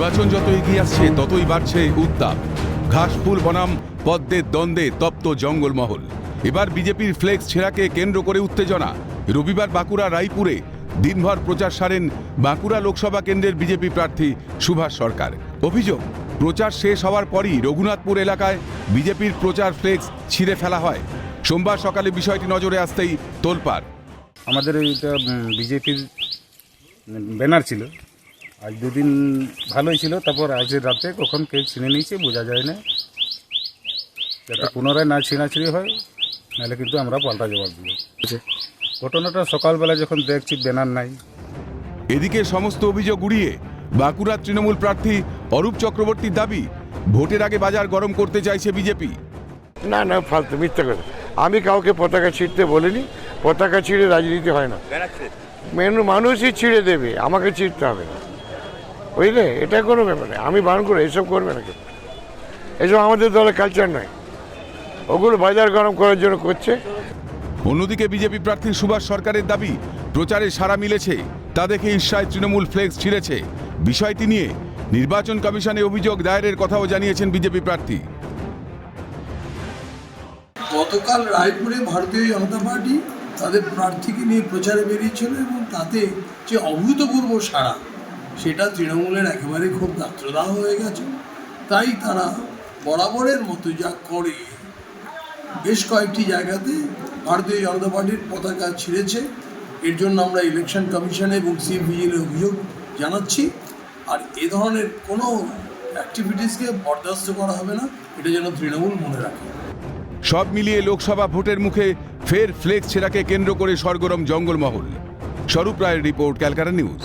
নির্বাচন যত এগিয়ে আসছে, ততই বাড়ছে উত্তাপ ঘাসফুল বনাম পদ্মের দ্বন্দ্বে তপ্ত জঙ্গলমহল। এবার বিজেপির ফ্লেক্স ছেঁড়াকে কেন্দ্র করে উত্তেজনা। রবিবার বাঁকুড়া, রায়পুরে দিনভর প্রচার সারেন বাঁকুড়া লোকসভা কেন্দ্রের বিজেপি প্রার্থী সুভাষ সরকার। অভিযোগ, প্রচার শেষ হওয়ার পরই রঘুনাথপুর এলাকায় বিজেপির প্রচার ফ্লেক্স ছিঁড়ে ফেলা হয়। সোমবার সকালে বিষয়টি নজরে আসতেই তোলপাড়। আমাদের এইটা বিজেপির ব্যানার ছিল। আজ দুদিন ভালোই ছিল তারপর আজের রাতে কখন কে ছিনে নিয়েছে বোঝা যায় না। যাতে পুনরায় না ছিঁড়াছিঁড়ি হয় নাহলে কিন্তু আমরা পাল্টা জবাব দেবো। ঘটনাটা সকালবেলা যখন দেখছি ব্যানার নাই। এদিকে সমস্ত অভিযোগ উড়িয়ে বাঁকুড়ার তৃণমূল প্রার্থী অরূপ চক্রবর্তীর দাবি ভোটের আগে বাজার গরম করতে চাইছে বিজেপি। না না ফালতু মিথ্যা কথা। আমি কাউকে পতাকা ছিঁড়তে বলিনি পতাকা ছিঁড়ে রাজনীতি হয় না। মেনু মানুষই ছিঁড়ে দেবে আমাকে ছিঁড়তে হবে না। বুঝলে? এটা কোনো ব্যাপার নেই। আমি বারণ করে এসব করবে না কেউ এসব আমাদের দলের কালচার নয়। ওগুলো বাজার গরম করার জন্য করছে। অন্যদিকে বিজেপি প্রার্থী সুভাষ সরকারের দাবি প্রচারে সারা মিলেছে। তা দেখে ঈর্ষায় তৃণমূল ফ্লেক্স ছিঁড়েছে। বিষয়টি নিয়ে নির্বাচন কমিশনে অভিযোগ দায়েরের কথাও জানিয়েছেন বিজেপি প্রার্থী। গতকাল রায়পুরে ভারতীয় জনতা পার্টি তাদের প্রার্থীকে নিয়ে প্রচারে বেরিয়েছিল এবং তাতে যে অভূতপূর্ব সাড়া সেটা তৃণমূলের একেবারে খুব গাত্রদাহ হয়ে গেছে। তাই তারা বরাবরের মতো যা করে, বেশ কয়েকটি জায়গাতে ভারতীয় জনতা পার্টির পতাকা ছিঁড়েছে। এর জন্য আমরা ইলেকশন কমিশনে এবং সিএফিজির অভিযোগ জানাচ্ছি। আর এ ধরনের কোনো অ্যাক্টিভিটিসকে বরদাস্ত করা হবে না, এটা যেন তৃণমূল মনে রাখে। সব মিলিয়ে লোকসভা ভোটের মুখে ফের ফ্লেক্স ছেঁড়াকে কেন্দ্র করে সরগরম জঙ্গলমহল। স্বরূপ রায়ের রিপোর্ট, ক্যালকাটা নিউজ।